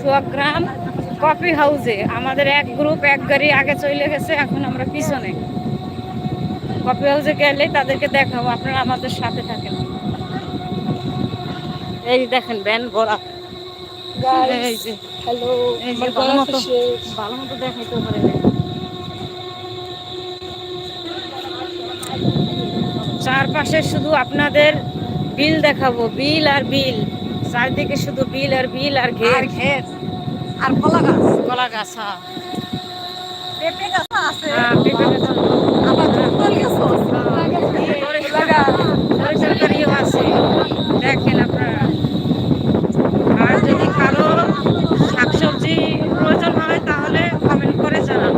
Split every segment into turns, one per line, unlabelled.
সুয়াগ্রাম coffee হাউসে। আমাদের এক গ্রুপ এক গাড়ি আগে চলে গেছে এখন আমরা পিছনে। কফি হাউসে গেলে তাদেরকে দেখাবো আপনারা আমাদের সাথে থাকেন। এই দেখেন ব্যান ভরা। এই যে
হ্যালো
ভালো মতো ভালো মতো দেখাইতে পারে চারপাশে শুধু আপনাদের বিল দেখাবো বিল আর বিল। চারদিকে শুধু বিল আর বিল আর ঘের।
ঘের। আর কলা গাছ।
কলা গাছ হ্যাঁ।
পেঁপে গাছ আছে।
হ্যাঁ, পেঁপে গাছ
আবার ফুল গাছ
সরকারিও আছে। দেখেন আপনারা। আর যদি কারও শাকসবজি প্রয়োজন হয় তাহলে কমেন্ট করে জানান।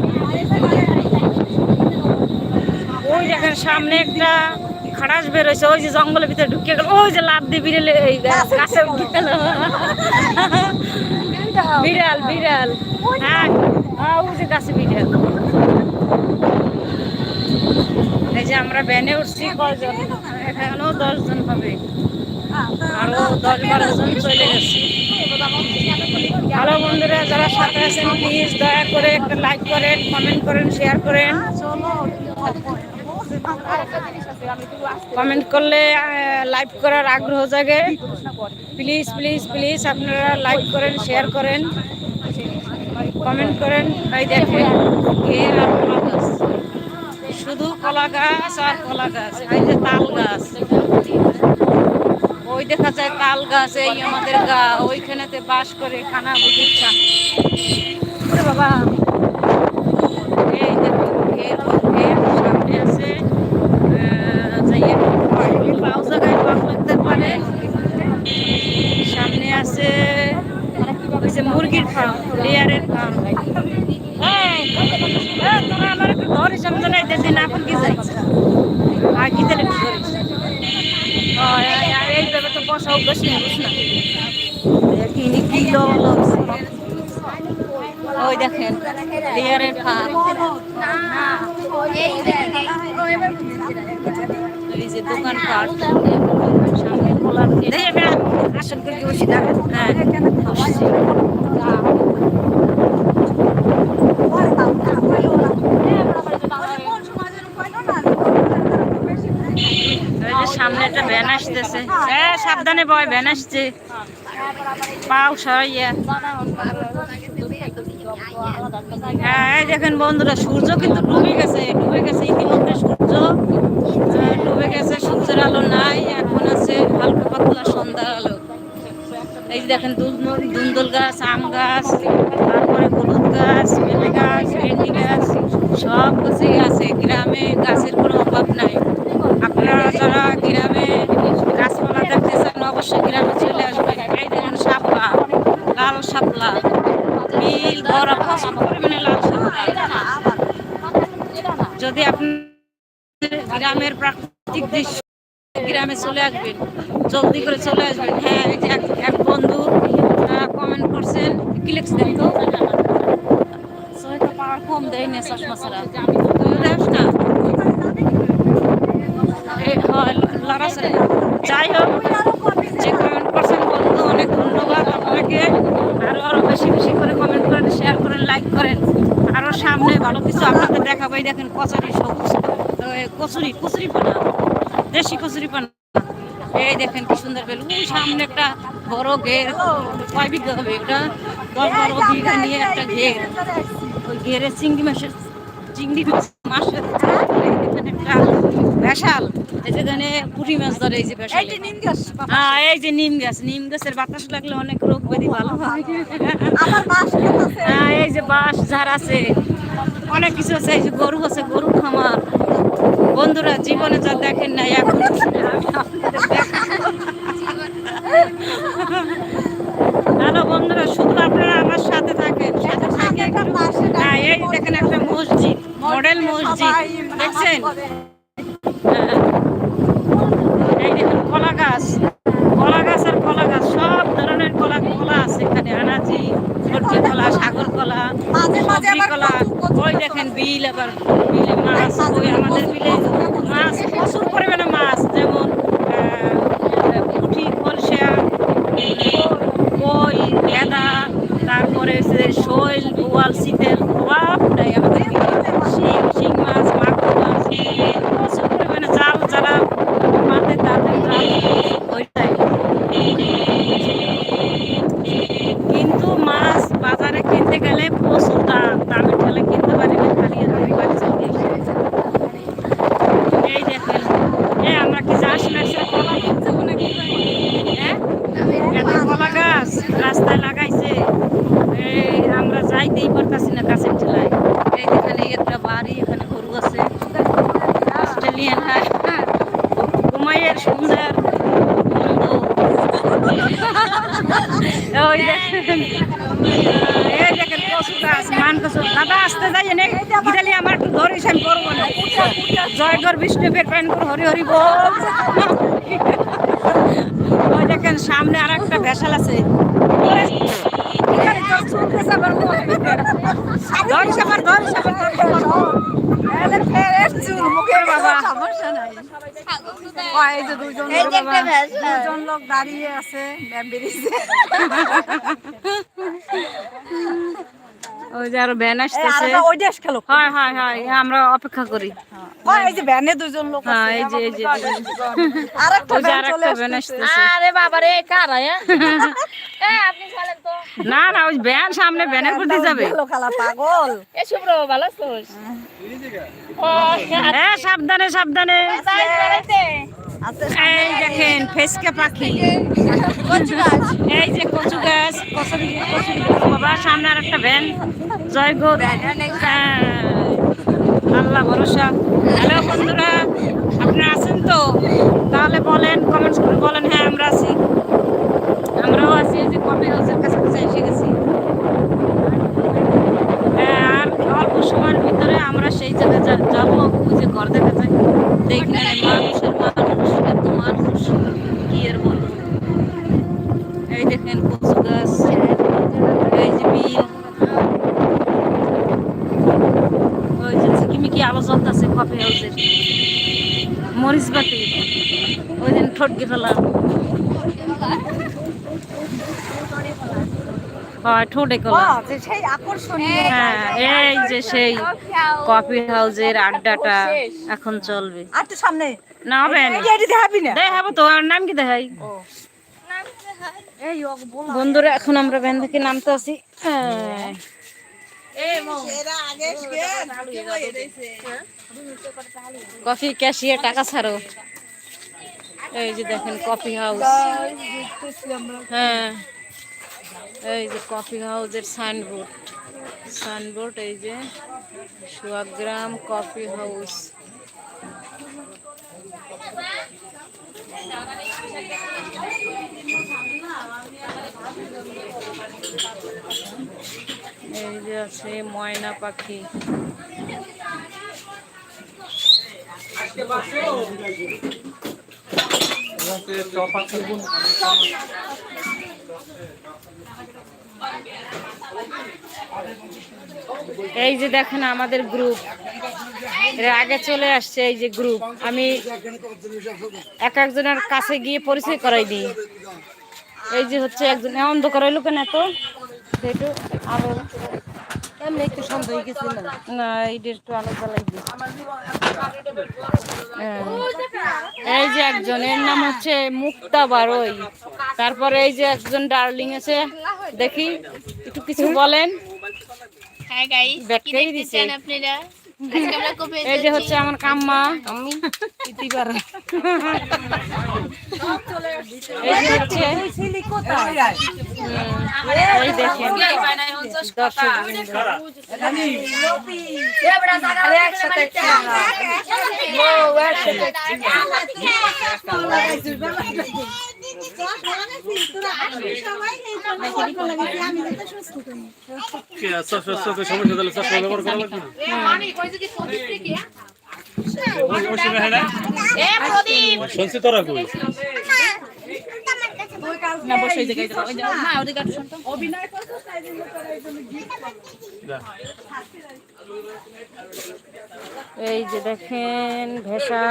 ওই দেখেন সামনে একটা খাটাস বেরোইছে ওই যে জঙ্গলের ভিতরে ঢুকে গেল ওই যে লাভ দিয়ে বিড়ালে এই গাছে উঠে গেল। বিড়াল বিড়াল। হ্যাঁ হ্যাঁ ওই যে গাছে বিড়াল। এই যে আমরা ভ্যানে উঠছি কয়জন? এখানেও দশজন হবে। আরও দশ বারো জন চলে গেছে। ভালো বন্ধুরা যারা সাথে আছেন প্লিজ দয়া করে একটা লাইক করেন কমেন্ট করেন শেয়ার করেন। কমেন্ট করলে লাইভ করার আগ্রহ জাগে। প্লিজ প্লিজ প্লিজ আপনারা লাইভ করেন শেয়ার করেন। কমেন্ট করেন। এই দেখেন ঘের আর কলা গাছ। শুধু কলা গাছ আর কলা গাছ এই যে তাল গাছ। ওই দেখা যায় তাল গাছ এই আমাদের গা ওইখানেতে বাস করে খানা বুঝিচ্ছা। বাবা এই দেখো ঘের ঘের সামনে আছে আহ, যাইয়ে পাও জায়গায় পাক লাগতে পারে সামনে আছে ওই যে মুরগির ফার্ম লেয়ারের ফার্ম তোরা আমার একটু ধরিস আমি তো নাই দিন এখন কি যাই আর কি তাহলে একটু ধরিস আর আর এইভাবে তো বসা অভ্যাস নেই বুঝ না ওই দেখেন ফার্ম এই যে দোকানপাট। সামনে হ্যাঁ। সামনে একটা ভ্যান আসতেছে। হ্যাঁ সাবধানে বয় ভ্যান আসছে। হ্যাঁ দেখেন বন্ধুরা, সূর্য কিন্তু ডুবে গেছে ডুবে গেছে ইতিমধ্যে সূর্য। ডুবে গেছে, সূর্যের আলো নাই, এখন আছে হালকা পাতলা সন্ধ্যার আলো। এই দেখেন দুল- দুন্দুল গাছ, আম গাছ, তারপরে হলুদ গাছ পেঁপে গাছ, ভেন্ডি গাছ, সব গাছই আছে। গ্রামে গাছের কোনো অভাব নাই আপনারা যারা গ্রামে গাছপালা দেখতে চান অবশ্যই গ্রামে চলে আসবেন এই দেখেন শাপলা লাল শাপলা বিল ভরা প্রচুর পরিমাণে লাল শাপলা যদি আপনি গ্রামের প্রাকৃতিক দৃশ্য গ্রামে চলে আসবেন, জলদি করে চলে আসবেন। হ্যাঁ এক- বন্ধু কমেন্ট করছেন কি লিখছেন তো পাওয়ার কম দেয় না চশমা ছাড়া। না। যাই হোক যে কমেন্ট করছেন বন্ধু অনেক আপনাকে আরও আরও বেশি বেশি করে কমেন্ট করেন শেয়ার করেন লাইক করেন। আরও সামনে ভালো কিছু আপনাদের দেখাবো। এই দেখেন কচুরি সবুজ। কচুরি কচুরি পানা। দেশি কচুরি পানা। এই দেখেন কি সুন্দর বেল ওই সামনে একটা বড় ঘের। কয় বিঘা হবে ওটা দশ বারো বিঘা নিয়ে একটা ঘের। ওই ঘেরে চিংড়ি মাছের চিংড়ি মাছ মাছের ভেসাল। যেখানে পুঁটি মাছ ধরে এই যে ভেসাল। হ্যাঁ এই যে নিম গাছ। নিম গাছের বাতাস লাগলে অনেক রোগ ব্যাধি ভালো হয়। হ্যাঁ এই যে বাঁশ ঝাড় আছে। অনেক কিছু আছে এই যে গরু আছে গরু খামার। বন্ধুরা জীবনে যা দেখেন নাই এখন। হ্যালো বন্ধুরা শুধু আপনারা আমার সাথে থাকেন। সাথে থাকেন হ্যাঁ এই দেখেন একটা মসজিদ। মডেল মসজিদ দেখছেন। এই দেখুন কলা গাছ কলা গাছ আর কলা গাছ সব ধরনের কলা কলা আছে এখানে আনাজি সবজি কলা সাগর কলা
মাঝে মাঝে
সবজি কলা। ওই দেখেন বিল আবার বিলে মাছ ওই আমাদের বিলে মাছ প্রচুর পরিমাণে মাছ যেমন পুঁটি কলসা কই ভেদা তারপরে শৈল বোয়াল শীতেল সবটাই আমাদের শিং শিং মাছ মাগুর মাছ প্রচুর পরিমাণে জাল যারা মাঠে তাদের জাল ওইটাই। কিন্তু মাছ বাজারে কিনতে গেলে প্রচুর দাম, দামের ঠেলে কিনতে পারি না খালি চলে এই দেখেন এ আমরা কি না সে কলা কিনতে মনে কি হ্যাঁ? কলা গাছ রাস্তায় লাগাইছে আমরা যাইতেই পারতাছি না গাছের ঠেলায় এই এখানে একটা বাড়ি এখানে গরু আছে অস্ট্রেলিয়ান হাই ঘুমাইয়ের সুন্দর বন্ধু ওই দেখেন এই দেখেন কচু গাছ মান কচু দাদা আসতে যাই এনে গিদালি আমার একটু ধরিস আমি করব না জয়গর বিষ্ণু বের প্যান করে হরি হরি বল। ওই দেখেন সামনে আর একটা ভেসাল। আছে।
দুজন লোক দাঁড়িয়ে আছে
ওই যে আরও ভ্যান আসতেছে।
ওই দেশ খেলো।
হয় হয় হয় আমরা অপেক্ষা করি।
ও, এই যে ভ্যানে দুজন লোক
হ্যাঁ এই যে এই যে
আরেকটা
ওই যে
ভ্যান
আর একটা ভ্যান
আসতেছে।
আসতেছে।
আরে বাবা রে কারা এ আপনি চলেন তো।
না না ওই ভ্যান সামনে ভ্যানের প্রতি যাবে।
খালা পাগল।
এ শুভ্র ভালো আছিস? ও
হ্যাঁ সাবধানে সাবধানে। এই দেখেন ফেসকে পাখি। এই যে কচু গাছ কচুরি কচুরি বাবা সামনে আর একটা ভ্যান। জয় গো। হ্যাঁ, আল্লাহ ভরসা। হ্যালো বন্ধুরা আপনারা আছেন তো? তাহলে বলেন কমেন্টস করে বলেন হ্যাঁ আমরা আছি। আমরাও আছি এই যে কবে হাউসের কাছাকাছি এসে গেছি। হ্যাঁ, আর অল্প সময়ের ভিতরে আমরা সেই জায়গায় যাব যে ঘর দেখা যায়। দেখলে মানুষের মানুষ কি আর বলব? এই দেখেন কচু গাছ এই যে বিল। ওই যে ঝিকিমিকি আলো জ্বলতেছে কফি হাউসের মরিচ বাতি। ওই দিন ঠটকে ঠোঁটে কলা। হ্যাঁ এই যে সেই কফি হাউসের আড্ডাটা এখন চলবে।
আর তো সামনে।
না হবে
দেখাবি না?
দেখাবো তো আর নাম কি দেখাই?
এই ও বলো
বন্ধুরা এখন আমরা ভ্যান থেকে নামতে আছি হ্যাঁ। কফি ক্যাশিয়ার টাকা ছাড়ো। এই যে দেখেন কফি হাউস। হ্যাঁ। এই যে কফি হাউসের সাইনবোর্ড। সাইনবোর্ড এই যে সুয়াগ্রাম কফি হাউস। এই যে আছে ময়না পাখি। এই যে দেখেন আমাদের গ্রুপ এর আগে চলে আসছে এই যে গ্রুপ আমি এক একজনের কাছে গিয়ে পরিচয় করাই দিই। এই যে হচ্ছে একজন অন্ধকার হইল কেন এত? একটু আলো এমনি একটু সন্দেহ গেছিল না। এইটা একটু আলো জ্বালাই দিই হ্যাঁ। এই যে একজন এর নাম হচ্ছে মুক্তা বারই। তারপরে এই যে একজন ডার্লিং আছে দেখি একটু কিছু বলেন।
গাইস
ব্যাটকেই দিছে।
আপনারা? আজকে আমরা কবে
এই যে হচ্ছে আমার কাম্মা। ইতিবার এই যে হচ্ছে
ছিলি কোথায়
এই দেখেন দর্শক বৃন্দ।
কি আছে চোখে সমস্যা দিলে চশমা ব্যবহার করা লাগবে না হয় শুনছি তোরা
না বসে ওই জায়গায় ওই জায়গায়- না? ওদিকে একটু শোন
অভিনয় করছ তাই জন্য তোরা এই জন্য।
এই যে দেখেন ভেসা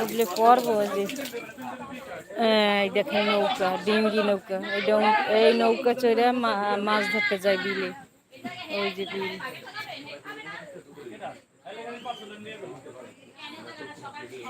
এগুলো পর্ব যে। এই দেখেন নৌকা ডিঙ্গি নৌকা। এই ডং- এই নৌকা চড়ে মা- মাছ ধরতে যায় বিলে। ওই যে বিল।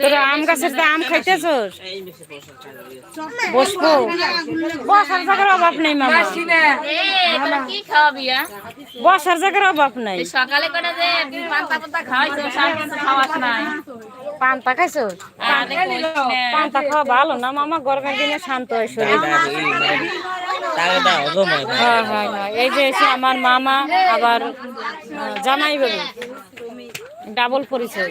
তোরা আম গাছের তো আম খাইতেছস? বসবো। বসার জায়গার অভাব নেই, মামা।
কি খাওয়াবি
বসার জায়গার অভাব নাই।
সকালে করে যে পান্তা খাওয়াইছো খাওয়াস নাই।
পান্তা
খাইছো।
পান্তা খাওয়া ভালো না মামা গরমের দিনে শান্ত হয় শরীর হ্যাঁ হ্যাঁ হ্যাঁ এই যে এসে আমার মামা আবার জামাই বলি ডাবল পরিচয়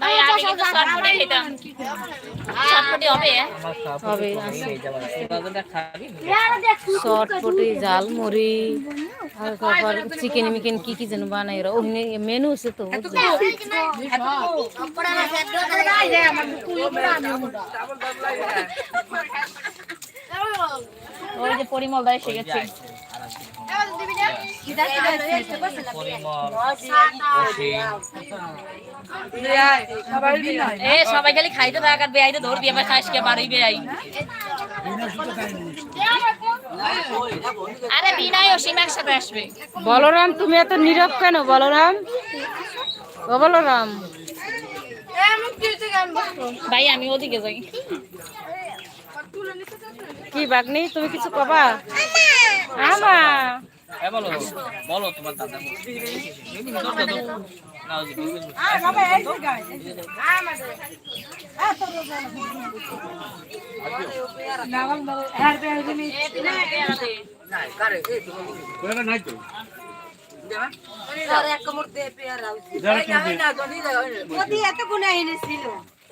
ভাই আমি কিন্তু শর্টফুটে খেতাম। শর্টফুটে হবে?
হবে চটপটি ঝালমুড়ি আর তারপর চিকেন মিকেন কি কি যেন বানাই ওখানে মেনু আছে তো
ওই যে। পরিমলটা এসে গেছে। এ সবাই খালি খাইতে থাক আর বেআইতে ধরবি আবার খাস কে বাড়ি বেআই আরে বিনয় অসীম একসাথে আসবে।
বলরাম তুমি এত নীরব কেন বলরাম? ও বলরাম।
ভাই আমি ওদিকে যাই।
কি বাগনি তুমি কিছু কবা আমা
বলো তোমার দাদা
আমাদের। আয় তোর রোজা না। হ্যাঁ, হয়ে
নাই তো
এত গুণা এনেছিল।
মোটা না মোটা নিয়ে দিস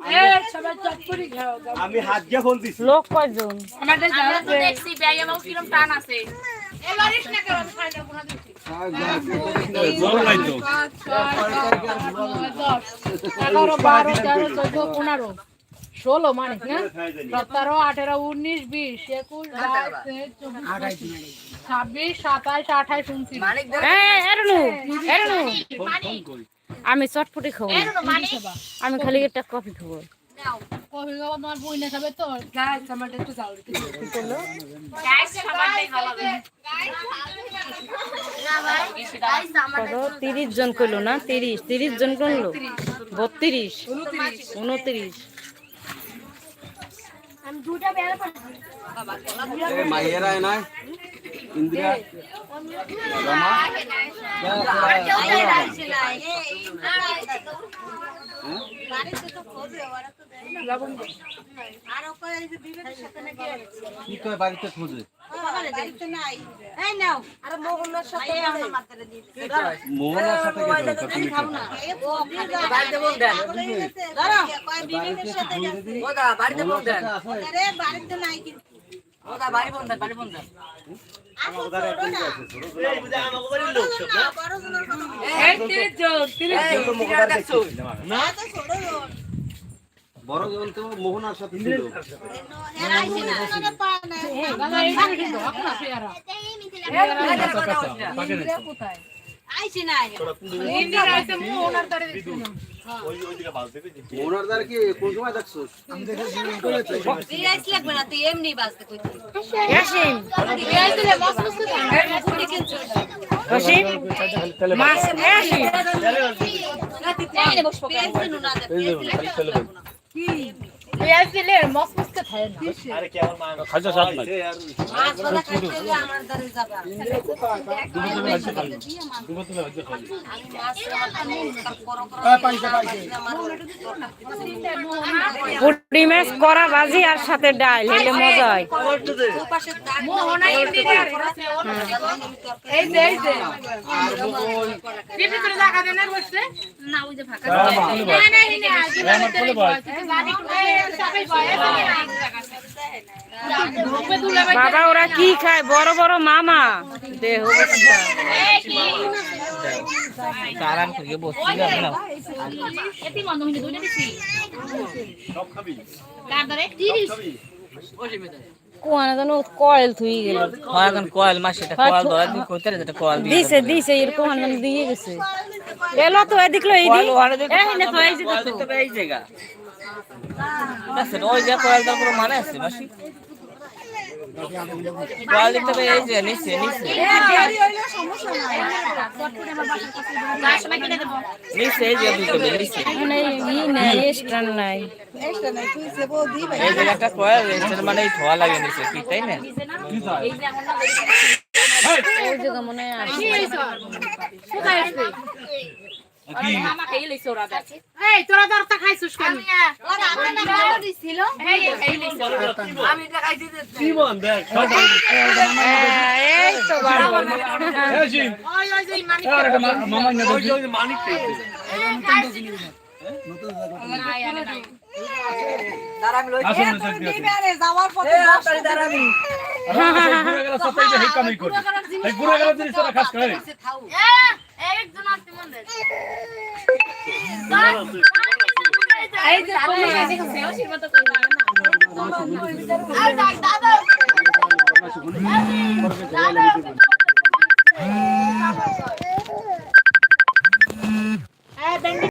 এ, আমি
হাত দিয়ে ফোন দিছি।
লোক কয়জন?
আমাদের
আমরা তো দেখছি আমার টান আছে।
এগারো বারো তেরো চোদ্দ পনেরো। ষোলো মানে হ্যাঁ? সতেরো আঠেরো উনিশ বিশ একুশ বাইশ ছাব্বিশ সাতাইশ আঠাইশ উনত্রিশ।
এই, এরনু এরনু। আমি চটপটি খাব।
মানে?
আমি খালি একটা কফি খাব।
কফি খাব তোমার বই না খাবে তো। গাছ আমার একটু চাউল
গাইস আমার
কত? তিরিশ জন কইলো না? তিরিশ। তিরিশ জন করল? বত্রিশ। উনত্রিশ।
মাইয়েরা নাই ইন্দিরা?
তো
কি কয় বাড়িতে খুঁজে?
বাড়িতে নাই মোহনের সাথে বাড়িতে কিন্তু
ওদা বাড়ি দেন বাড়ি
ছোড়ো না, বড়
জন।
তো মোহনার সাথে ছিল
কোথায়?
কি
মস্ত
পুটি মাছ করা ভাজি আর সাথে ডাল হেলে মজা হয়।
দুপাশে দাগ
মোহনা ইন্ডিয়া এই যে এই যে পিপি করে জায়গা দেন বসছে
না ওই যে
বাবা ওরা কি খায়? বড় বড় মামা। দেহ
আরাম করে বসছি যাবে না
এটি মন্দ হইনি দুইটা দিছি
সব খাবি
কার ধরে 30
কোয়ানা যেন কয়েল থুই গেল
হয় কয়েল মাসে কয়েল ধরে কইতে কয়েল দিয়ে
দিছে দিছে এরকম দিয়ে গেছে। এলো তো এদিকলো এই এই না এই
জায়গা আছে ওই যে কয়েল তার পুরো মানে আছে মাসি। কয়েল এই যে নিচে নিচে। নিচে এই যে দুটো নিচে।
মানে ই নাই
এই যে একটা কয়েল এর মানে ধোয়া লাগে নিচে কি তাই না?
মনে হয় আসে।
কোথায় আছে
মামা খাই লইছে ওরা দেখ
এই তোরা দরটা খাইছিস কেন
ওরা আমার না বড় দিছিল
এই খাই লইছে ওরা
আমি দেখাই দিতে
জীবন দেখ
হ্যাঁ, এই তো বাবা
এই জিন
ওই ওই যে মানি
আর একটা মামা না ওই যে মানিক পেয়েছে আসুন না থাকবি
যাওয়ার পথে
ঘুরে গেল সবাই যে হেই কামই করে এই ঘুরে গেল জিনিস তারা খাস করে
একজন আছে মনে
এই যে তোমরা এদিকে
সেও শিরমা তো করবে না।
আর ডাক দাদা। দাদা।